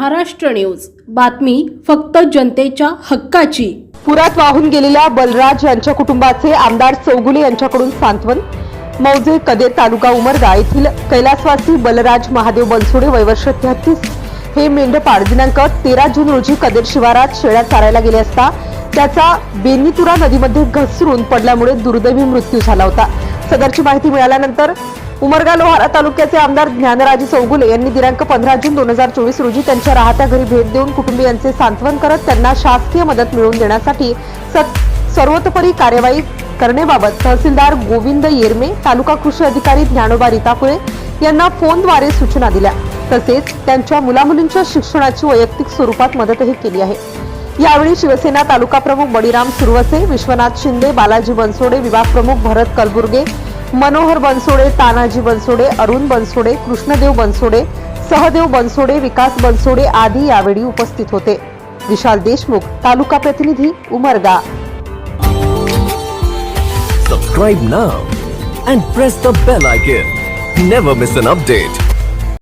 Maharashtra news. बातमी फक्त जनतेच्या हक्काची. पुरात वाहून गेलेल्या बलराज यांच्या कुटुंबाचे आमदार चौगुले यांच्याकडून सांत्वन. मौजे कदे तालुका उमरगा येथील कैलासवासी बलराज महादेव बनसोडे वयवर्ष तेहतीस. हे मेंढपाळ दिनांक तेरा जून रोजी कदेर शिवारात शेळ्या चारायला गेले असता त्याचा बेनितुरा नदीमध्ये घसरून पडल्यामुळे दुर्दैवी मृत्यू झाला होता. सदरची माहिती मिळाल्यानंतर उमरगा लोहारा तालुक्याचे आमदार ज्ञानराजे चौगुले यांनी दिनांक पंधरा जून दोन हजार चोवीस रोजी त्यांच्या राहत्या घरी भेट देऊन कुटुंबियांचे सांत्वन करत त्यांना शासकीय मदत मिळवून देण्यासाठी सत- सर्वतोपरी कार्यवाही करण्याबाबत तहसीलदार गोविंद येरमे तालुका कृषी अधिकारी ज्ञानोबा रितापुळे यांना फोनद्वारे सूचना दिल्या. तसेच त्यांच्या मुलामुलींच्या शिक्षणाची वैयक्तिक स्वरूपात मदतही केली आहे. यावेळी शिवसेना तालुका प्रमुख बळीराम सुरवसे विश्वनाथ शिंदे बालाजी बनसोडे विभाग प्रमुख भरत कलबुर्गे मनोहर बनसोडे तानाजी बनसोडे अरुण बनसोडे कृष्णदेव बनसोडे सहदेव बनसोडे विकास बनसोडे आदी यावेळी उपस्थित होते विशाल देशमुख तालुका प्रतिनिधी Umarga Subscribe now and press the bell icon. Never miss an update.